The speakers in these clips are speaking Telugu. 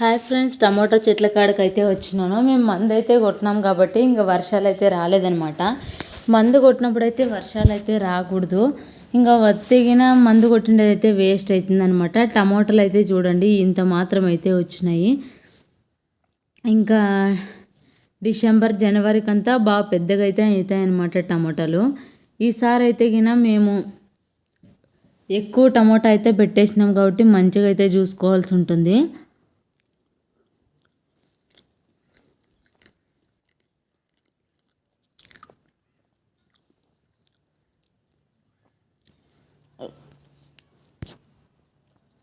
హాయ్ ఫ్రెండ్స్ టమాటో చెట్ల కాడకైతే అయితే వచ్చినాను. మేము మందు అయితే కొట్టినాం కాబట్టి ఇంకా వర్షాలు అయితే రాలేదనమాట మందు కొట్టినప్పుడు అయితే వర్షాలు అయితే రాకూడదు. ఇంకా వత్తిగిన మందు కొట్టిండేది అయితే వేస్ట్ అవుతుంది అనమాట టమాటాలు అయితే చూడండి ఇంత మాత్రం అయితే వచ్చినాయి. ఇంకా డిసెంబర్ జనవరికి అంతా బాగా పెద్దగా అయితే అవుతాయి అనమాట టమాటాలు. ఈసారి అయితే గిన మేము ఎక్కువ టమాటా అయితే పెట్టేసినాం కాబట్టి మంచిగా అయితే చూసుకోవాల్సి ఉంటుంది.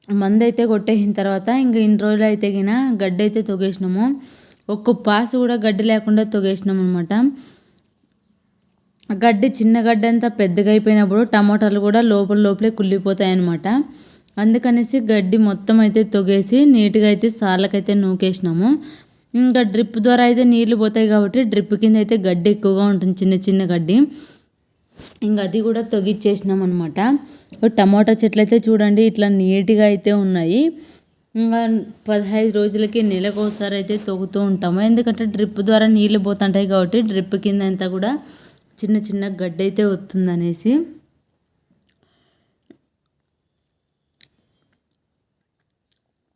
మందైతే అయితే కొట్టేసిన తర్వాత ఇంక ఇన్ని రోజులు అయితే గిన గడ్డి అయితే తొగేసినాము. ఒక్క పాసు కూడా గడ్డి లేకుండా తొగేసినాం అనమాట గడ్డి చిన్న గడ్డి అంతా పెద్దగా అయిపోయినప్పుడు టమాటాలు కూడా లోపల లోపలే కుళ్ళిపోతాయి అనమాట అందుకనేసి గడ్డి మొత్తం అయితే తొగేసి నీట్గా అయితే సార్లకైతే నూకేసినాము. ఇంకా డ్రిప్ ద్వారా అయితే నీళ్ళు పోతాయి కాబట్టి డ్రిప్ కింద అయితే గడ్డి ఎక్కువగా ఉంటుంది చిన్న చిన్న గడ్డి. ఇంకా అది కూడా తొగిచ్చేసినాం అనమాట టమాటా చెట్లు అయితే చూడండి ఇట్లా నీట్గా అయితే ఉన్నాయి. ఇంకా పదహైదు రోజులకి నెలకు ఒకసారి అయితే తొగుతూ ఉంటాము. ఎందుకంటే డ్రిప్ ద్వారా నీళ్ళు పోతుంటాయి కాబట్టి డ్రిప్ కింద అంతా కూడా చిన్న చిన్న గడ్డి అయితే వస్తుందనేసి.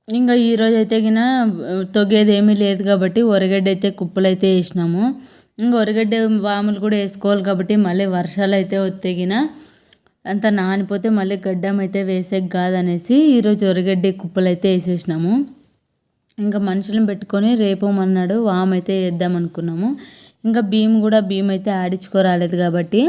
ఇంకా ఈరోజు అయితే గిన తొగేది ఏమీ లేదు కాబట్టి ఒరగడ్డ అయితే కుప్పలు అయితే వేసినాము. ఇంకా వరిగడ్డ వాములు కూడా వేసుకోవాలి కాబట్టి మళ్ళీ వర్షాలు అయితే ఒత్తిగిన అంత నానిపోతే మళ్ళీ గడ్డం అయితే వేసే కాదనేసి ఈరోజు ఒరగడ్డి కుప్పలు అయితే వేసేసినాము. ఇంకా మనుషులను పెట్టుకొని రేపమన్నాడు వామ్ అయితే వేద్దాం అనుకున్నాము. ఇంకా భీమ్ కూడా భీమ్ అయితే ఆడించుకోరాలేదు కాబట్టి